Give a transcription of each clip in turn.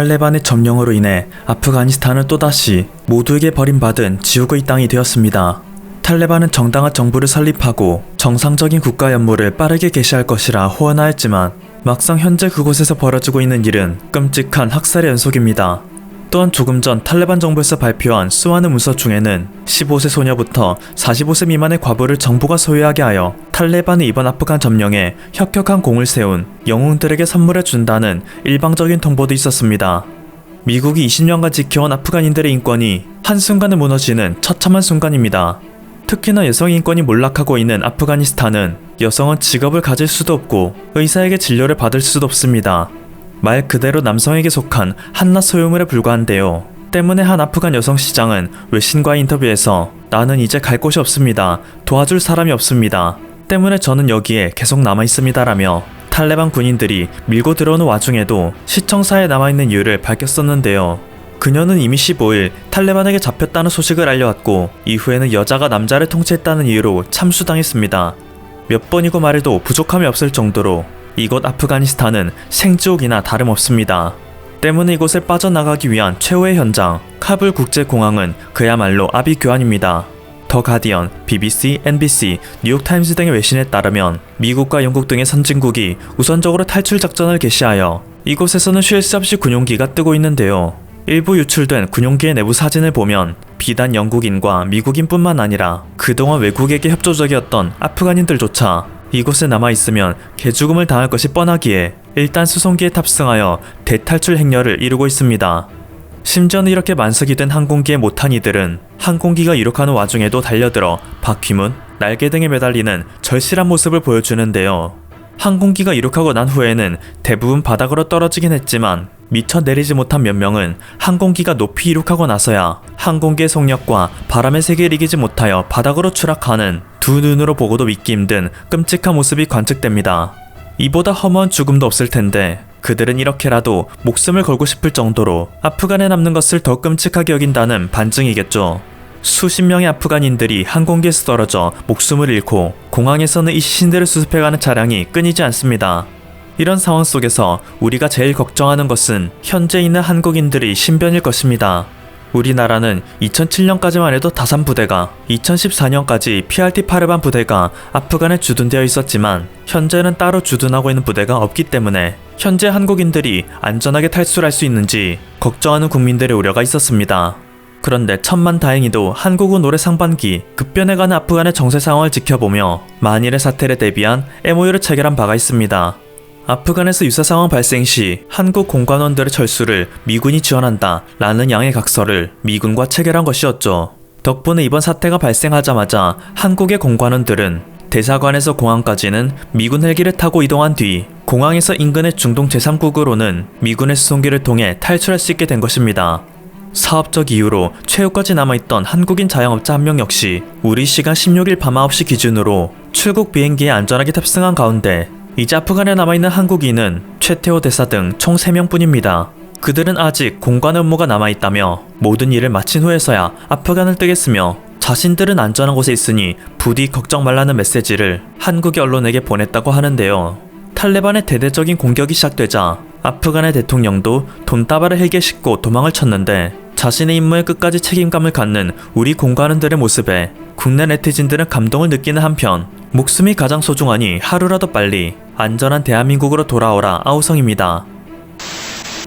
탈레반의 점령으로 인해 아프가니스탄은 또다시 모두에게 버림받은 지옥의 땅이 되었습니다. 탈레반은 정당한 정부를 설립하고 정상적인 국가 연무를 빠르게 개시할 것이라 호언하였지만 막상 현재 그곳에서 벌어지고 있는 일은 끔찍한 학살의 연속입니다. 또한 조금 전 탈레반 정부에서 발표한 스와느 문서 중에는 15세 소녀부터 45세 미만의 과부를 정부가 소유하게 하여 탈레반의 이번 아프간 점령에 혁혁한 공을 세운 영웅들에게 선물해 준다는 일방적인 통보도 있었습니다. 미국이 20년간 지켜온 아프간인들의 인권이 한순간에 무너지는 처참한 순간입니다. 특히나 여성 인권이 몰락하고 있는 아프가니스탄은 여성은 직업을 가질 수도 없고 의사에게 진료를 받을 수도 없습니다. 말 그대로 남성에게 속한 한낱 소유물에 불과한데요. 때문에 한 아프간 여성 시장은 외신과의 인터뷰에서 나는 이제 갈 곳이 없습니다. 도와줄 사람이 없습니다. 때문에 저는 여기에 계속 남아 있습니다라며 탈레반 군인들이 밀고 들어오는 와중에도 시청사에 남아있는 이유를 밝혔었는데요. 그녀는 이미 15일 탈레반에게 잡혔다는 소식을 알려왔고 이후에는 여자가 남자를 통치했다는 이유로 참수당했습니다. 몇 번이고 말해도 부족함이 없을 정도로 이곳 아프가니스탄은 생지옥이나 다름없습니다. 때문에 이곳을 빠져나가기 위한 최후의 현장 카불 국제공항은 그야말로 아비규환입니다. 더 가디언, BBC, NBC, 뉴욕타임스 등의 외신에 따르면 미국과 영국 등의 선진국이 우선적으로 탈출 작전을 개시하여 이곳에서는 쉴 새 없이 군용기가 뜨고 있는데요. 일부 유출된 군용기의 내부 사진을 보면 비단 영국인과 미국인뿐만 아니라 그동안 외국에게 협조적이었던 아프간인들조차 이곳에 남아있으면 개죽음을 당할 것이 뻔하기에 일단 수송기에 탑승하여 대탈출 행렬을 이루고 있습니다. 심지어는 이렇게 만석이 된 항공기에 못한 이들은 항공기가 이륙하는 와중에도 달려들어 바퀴문, 날개 등에 매달리는 절실한 모습을 보여주는데요. 항공기가 이륙하고 난 후에는 대부분 바닥으로 떨어지긴 했지만 미처 내리지 못한 몇 명은 항공기가 높이 이륙하고 나서야 항공기의 속력과 바람의 세계를 이기지 못하여 바닥으로 추락하는 두 눈으로 보고도 믿기 힘든 끔찍한 모습이 관측됩니다. 이보다 허무한 죽음도 없을 텐데 그들은 이렇게라도 목숨을 걸고 싶을 정도로 아프간에 남는 것을 더 끔찍하게 여긴다는 반증이겠죠. 수십 명의 아프간인들이 항공기에서 떨어져 목숨을 잃고 공항에서는 이 시신들을 수습해가는 차량이 끊이지 않습니다. 이런 상황 속에서 우리가 제일 걱정하는 것은 현재 있는 한국인들의 신변일 것입니다. 우리나라는 2007년까지만 해도 다산 부대가, 2014년까지 PRT 파르반 부대가 아프간에 주둔되어 있었지만 현재는 따로 주둔하고 있는 부대가 없기 때문에 현재 한국인들이 안전하게 탈출할 수 있는지 걱정하는 국민들의 우려가 있었습니다. 그런데 천만 다행히도 한국은 올해 상반기 급변해가는 아프간의 정세 상황을 지켜보며 만일의 사태를 대비한 MOU를 체결한 바가 있습니다. 아프간에서 유사 상황 발생 시 한국 공관원들의 철수를 미군이 지원한다 라는 양의 각서를 미군과 체결한 것이었죠. 덕분에 이번 사태가 발생하자마자 한국의 공관원들은 대사관에서 공항까지는 미군 헬기를 타고 이동한 뒤 공항에서 인근의 중동 제3국으로는 미군의 수송기를 통해 탈출할 수 있게 된 것입니다. 사업적 이유로 최후까지 남아있던 한국인 자영업자 한 명 역시 우리 시간 16일 밤 9시 기준으로 출국 비행기에 안전하게 탑승한 가운데 이제 아프간에 남아있는 한국인은 최태호 대사 등 총 3명뿐입니다. 그들은 아직 공관 업무가 남아있다며 모든 일을 마친 후에서야 아프간을 뜨겠으며 자신들은 안전한 곳에 있으니 부디 걱정 말라는 메시지를 한국의 언론에게 보냈다고 하는데요. 탈레반의 대대적인 공격이 시작되자 아프간의 대통령도 돈다발을 헬기에 싣고 도망을 쳤는데 자신의 임무에 끝까지 책임감을 갖는 우리 공관원들의 모습에 국내 네티즌들은 감동을 느끼는 한편 목숨이 가장 소중하니 하루라도 빨리 안전한 대한민국으로 돌아오라 아우성입니다.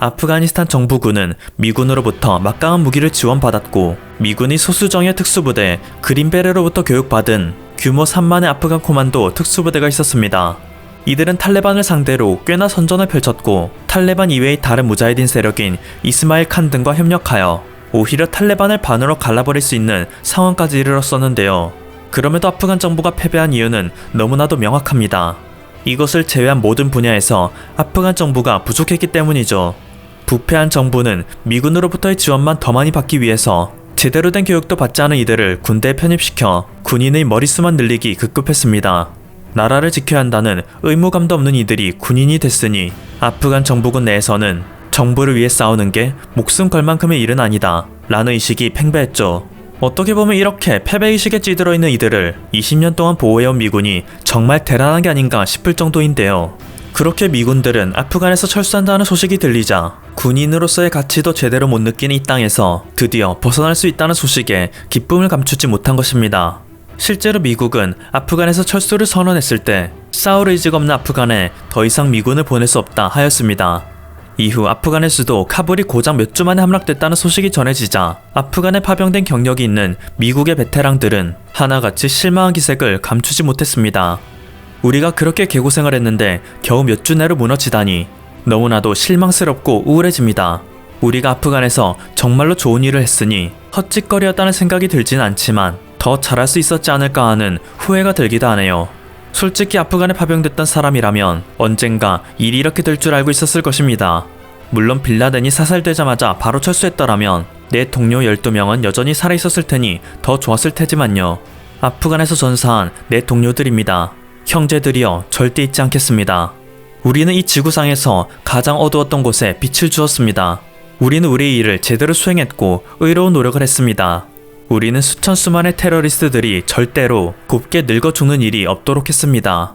아프가니스탄 정부군은 미군으로부터 막강한 무기를 지원받았고 미군이 소수정예 특수부대 그린베레로부터 교육받은 규모 3만의 아프간 코만도 특수부대가 있었습니다. 이들은 탈레반을 상대로 꽤나 선전을 펼쳤고 탈레반 이외의 다른 무자히딘 세력인 이스마일 칸 등과 협력하여 오히려 탈레반을 반으로 갈라버릴 수 있는 상황까지 이르렀었는데요. 그럼에도 아프간 정부가 패배한 이유는 너무나도 명확합니다. 이것을 제외한 모든 분야에서 아프간 정부가 부족했기 때문이죠. 부패한 정부는 미군으로부터의 지원만 더 많이 받기 위해서 제대로 된 교육도 받지 않은 이들을 군대에 편입시켜 군인의 머릿수만 늘리기 급급했습니다. 나라를 지켜야 한다는 의무감도 없는 이들이 군인이 됐으니 아프간 정부군 내에서는 정부를 위해 싸우는 게 목숨 걸 만큼의 일은 아니다 라는 의식이 팽배했죠. 어떻게 보면 이렇게 패배의식에 찌들어 있는 이들을 20년 동안 보호해온 미군이 정말 대단한 게 아닌가 싶을 정도인데요. 그렇게 미군들은 아프간에서 철수한다는 소식이 들리자 군인으로서의 가치도 제대로 못 느끼는 이 땅에서 드디어 벗어날 수 있다는 소식에 기쁨을 감추지 못한 것입니다. 실제로 미국은 아프간에서 철수를 선언했을 때 싸울 의지가 없는 아프간에 더 이상 미군을 보낼 수 없다 하였습니다. 이후 아프간의 수도 카불이 고작 몇 주 만에 함락됐다는 소식이 전해지자 아프간에 파병된 경력이 있는 미국의 베테랑들은 하나같이 실망한 기색을 감추지 못했습니다. 우리가 그렇게 개고생을 했는데 겨우 몇 주 내로 무너지다니 너무나도 실망스럽고 우울해집니다. 우리가 아프간에서 정말로 좋은 일을 했으니 헛짓거리였다는 생각이 들진 않지만 더 잘할 수 있었지 않을까 하는 후회가 들기도 하네요. 솔직히 아프간에 파병됐던 사람이라면 언젠가 일이 이렇게 될 줄 알고 있었을 것입니다. 물론 빌라덴이 사살되자마자 바로 철수했더라면 내 동료 12명은 여전히 살아있었을 테니 더 좋았을 테지만요. 아프간에서 전사한 내 동료들입니다. 형제들이여 절대 잊지 않겠습니다. 우리는 이 지구상에서 가장 어두웠던 곳에 빛을 주었습니다. 우리는 우리의 일을 제대로 수행했고 의로운 노력을 했습니다. 우리는 수천 수만의 테러리스트들이 절대로 곱게 늙어 죽는 일이 없도록 했습니다.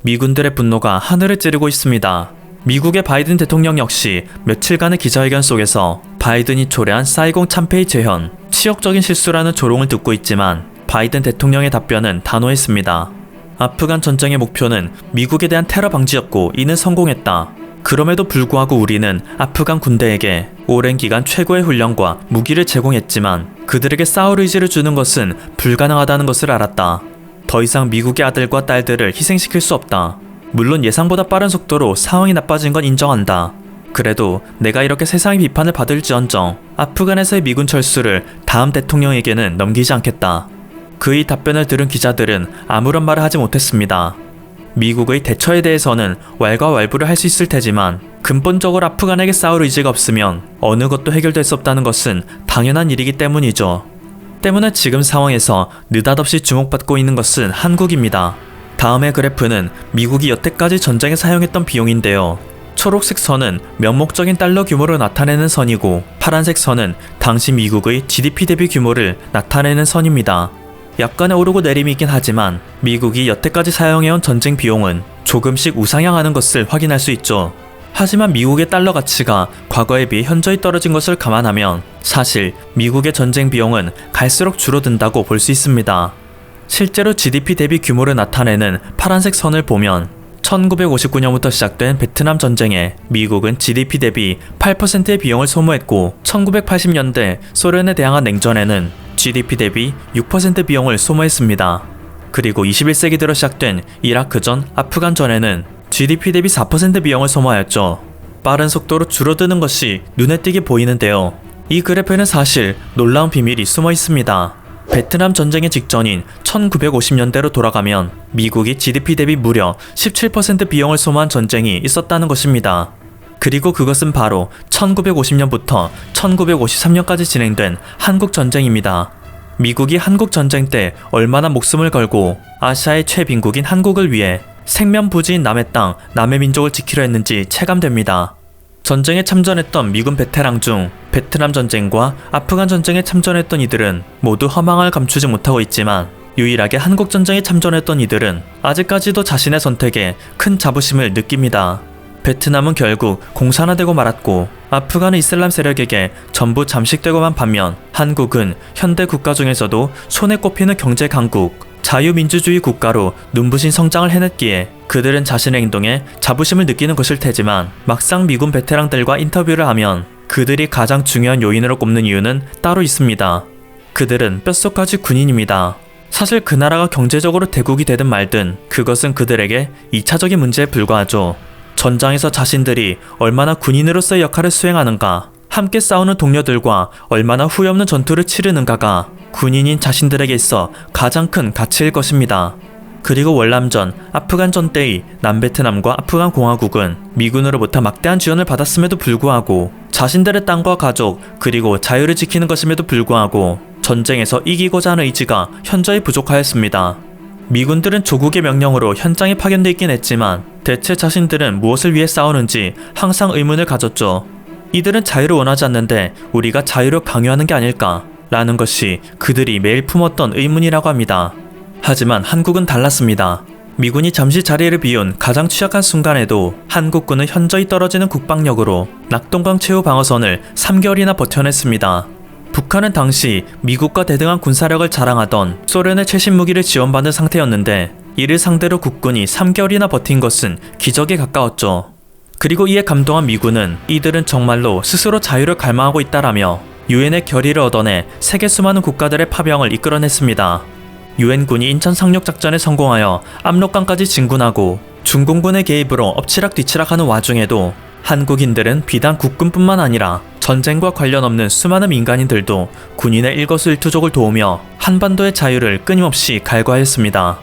미군들의 분노가 하늘을 찌르고 있습니다. 미국의 바이든 대통령 역시 며칠간의 기자회견 속에서 바이든이 초래한 사이공 참패의 재현, 치욕적인 실수라는 조롱을 듣고 있지만 바이든 대통령의 답변은 단호했습니다. 아프간 전쟁의 목표는 미국에 대한 테러 방지였고 이는 성공했다. 그럼에도 불구하고 우리는 아프간 군대에게 오랜 기간 최고의 훈련과 무기를 제공했지만 그들에게 싸울 의지를 주는 것은 불가능하다는 것을 알았다. 더 이상 미국의 아들과 딸들을 희생시킬 수 없다. 물론 예상보다 빠른 속도로 상황이 나빠진 건 인정한다. 그래도 내가 이렇게 세상의 비판을 받을지언정 아프간에서의 미군 철수를 다음 대통령에게는 넘기지 않겠다. 그의 답변을 들은 기자들은 아무런 말을 하지 못했습니다. 미국의 대처에 대해서는 왈가왈부를 할 수 있을 테지만 근본적으로 아프간에게 싸울 의지가 없으면 어느 것도 해결될 수 없다는 것은 당연한 일이기 때문이죠. 때문에 지금 상황에서 느닷없이 주목받고 있는 것은 한국입니다. 다음의 그래프는 미국이 여태까지 전쟁에 사용했던 비용인데요. 초록색 선은 명목적인 달러 규모를 나타내는 선이고 파란색 선은 당시 미국의 GDP 대비 규모를 나타내는 선입니다. 약간의 오르고 내림이 있긴 하지만 미국이 여태까지 사용해온 전쟁 비용은 조금씩 우상향하는 것을 확인할 수 있죠. 하지만 미국의 달러 가치가 과거에 비해 현저히 떨어진 것을 감안하면 사실 미국의 전쟁 비용은 갈수록 줄어든다고 볼 수 있습니다. 실제로 GDP 대비 규모를 나타내는 파란색 선을 보면 1959년부터 시작된 베트남 전쟁에 미국은 GDP 대비 8%의 비용을 소모했고 1980년대 소련에 대항한 냉전에는 GDP 대비 6% 비용을 소모했습니다. 그리고 21세기 들어 시작된 이라크 전, 아프간 전에는 GDP 대비 4% 비용을 소모하였죠. 빠른 속도로 줄어드는 것이 눈에 띄게 보이는데요. 이 그래프에는 사실 놀라운 비밀이 숨어 있습니다. 베트남 전쟁의 직전인 1950년대로 돌아가면 미국이 GDP 대비 무려 17% 비용을 소모한 전쟁이 있었다는 것입니다. 그리고 그것은 바로 1950년부터 1953년까지 진행된 한국 전쟁입니다. 미국이 한국 전쟁 때 얼마나 목숨을 걸고 아시아의 최빈국인 한국을 위해 생면부지인 남의 땅, 남의 민족을 지키려 했는지 체감됩니다. 전쟁에 참전했던 미군 베테랑 중 베트남 전쟁과 아프간 전쟁에 참전했던 이들은 모두 허망을 감추지 못하고 있지만 유일하게 한국 전쟁에 참전했던 이들은 아직까지도 자신의 선택에 큰 자부심을 느낍니다. 베트남은 결국 공산화되고 말았고 아프간의 이슬람 세력에게 전부 잠식되고만 반면 한국은 현대 국가 중에서도 손에 꼽히는 경제 강국, 자유민주주의 국가로 눈부신 성장을 해냈기에 그들은 자신의 행동에 자부심을 느끼는 것일 테지만 막상 미군 베테랑들과 인터뷰를 하면 그들이 가장 중요한 요인으로 꼽는 이유는 따로 있습니다. 그들은 뼛속까지 군인입니다. 사실 그 나라가 경제적으로 대국이 되든 말든 그것은 그들에게 2차적인 문제에 불과하죠. 전장에서 자신들이 얼마나 군인으로서의 역할을 수행하는가, 함께 싸우는 동료들과 얼마나 후회 없는 전투를 치르는가가 군인인 자신들에게 있어 가장 큰 가치일 것입니다. 그리고 월남전, 아프간 전 때의 남베트남과 아프간 공화국은 미군으로부터 막대한 지원을 받았음에도 불구하고 자신들의 땅과 가족 그리고 자유를 지키는 것임에도 불구하고 전쟁에서 이기고자 하는 의지가 현저히 부족하였습니다. 미군들은 조국의 명령으로 현장에 파견돼 있긴 했지만 대체 자신들은 무엇을 위해 싸우는지 항상 의문을 가졌죠. 이들은 자유를 원하지 않는데 우리가 자유를 강요하는 게 아닐까? 라는 것이 그들이 매일 품었던 의문이라고 합니다. 하지만 한국은 달랐습니다. 미군이 잠시 자리를 비운 가장 취약한 순간에도 한국군은 현저히 떨어지는 국방력으로 낙동강 최후 방어선을 3개월이나 버텨냈습니다. 북한은 당시 미국과 대등한 군사력을 자랑하던 소련의 최신 무기를 지원받는 상태였는데 이를 상대로 국군이 3개월이나 버틴 것은 기적에 가까웠죠. 그리고 이에 감동한 미군은 이들은 정말로 스스로 자유를 갈망하고 있다라며 유엔의 결의를 얻어내 세계 수많은 국가들의 파병을 이끌어냈습니다. 유엔군이 인천 상륙 작전에 성공하여 압록강까지 진군하고 중공군의 개입으로 엎치락 뒤치락하는 와중에도 한국인들은 비단 국군뿐만 아니라 전쟁과 관련 없는 수많은 민간인들도 군인의 일거수일투족을 도우며 한반도의 자유를 끊임없이 갈구하였습니다.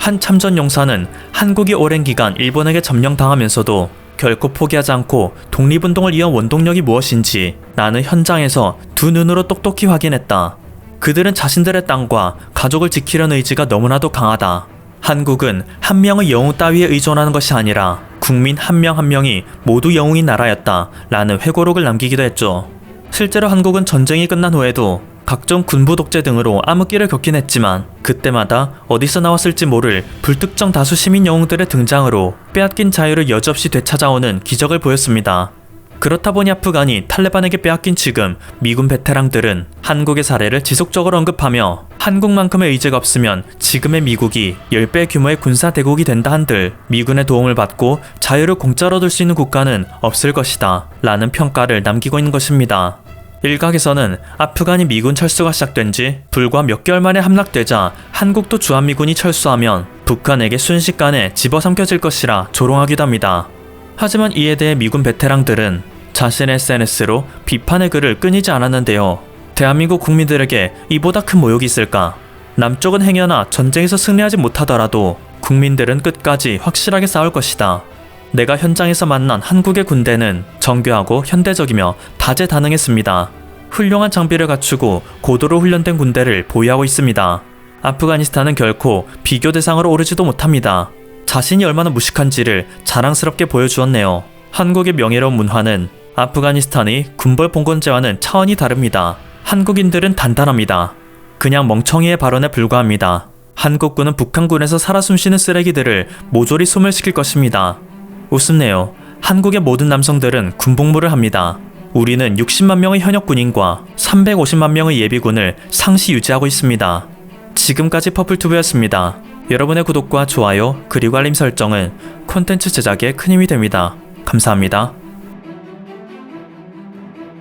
한 참전 용사는 한국이 오랜 기간 일본에게 점령당하면서도 결코 포기하지 않고 독립운동을 이은 원동력이 무엇인지 나는 현장에서 두 눈으로 똑똑히 확인했다. 그들은 자신들의 땅과 가족을 지키려는 의지가 너무나도 강하다. 한국은 한 명의 영웅 따위에 의존하는 것이 아니라 국민 한 명 한 명이 모두 영웅인 나라였다. 라는 회고록을 남기기도 했죠. 실제로 한국은 전쟁이 끝난 후에도 각종 군부 독재 등으로 암흑기를 겪긴 했지만 그때마다 어디서 나왔을지 모를 불특정 다수 시민 영웅들의 등장으로 빼앗긴 자유를 여지없이 되찾아오는 기적을 보였습니다. 그렇다 보니 아프간이 탈레반에게 빼앗긴 지금 미군 베테랑들은 한국의 사례를 지속적으로 언급하며 한국만큼의 의지가 없으면 지금의 미국이 10배 규모의 군사 대국이 된다 한들 미군의 도움을 받고 자유를 공짜로 얻을 수 있는 국가는 없을 것이다 라는 평가를 남기고 있는 것입니다. 일각에서는 아프간이 미군 철수가 시작된 지 불과 몇 개월 만에 함락되자 한국도 주한미군이 철수하면 북한에게 순식간에 집어삼켜질 것이라 조롱하기도 합니다. 하지만 이에 대해 미군 베테랑들은 자신의 SNS로 비판의 글을 끊이지 않았는데요. 대한민국 국민들에게 이보다 큰 모욕이 있을까? 남쪽은 행여나 전쟁에서 승리하지 못하더라도 국민들은 끝까지 확실하게 싸울 것이다. 내가 현장에서 만난 한국의 군대는 정교하고 현대적이며 다재다능했습니다. 훌륭한 장비를 갖추고 고도로 훈련된 군대를 보유하고 있습니다. 아프가니스탄은 결코 비교 대상으로 오르지도 못합니다. 자신이 얼마나 무식한지를 자랑스럽게 보여주었네요. 한국의 명예로운 문화는 아프가니스탄의 군벌 봉건제와는 차원이 다릅니다. 한국인들은 단단합니다. 그냥 멍청이의 발언에 불과합니다. 한국군은 북한군에서 살아 숨쉬는 쓰레기들을 모조리 소멸시킬 것입니다. 우습네요. 한국의 모든 남성들은 군복무를 합니다. 우리는 60만 명의 현역 군인과 350만 명의 예비군을 상시 유지하고 있습니다. 지금까지 퍼플투브였습니다. 여러분의 구독과 좋아요 그리고 알림 설정은 콘텐츠 제작에 큰 힘이 됩니다. 감사합니다.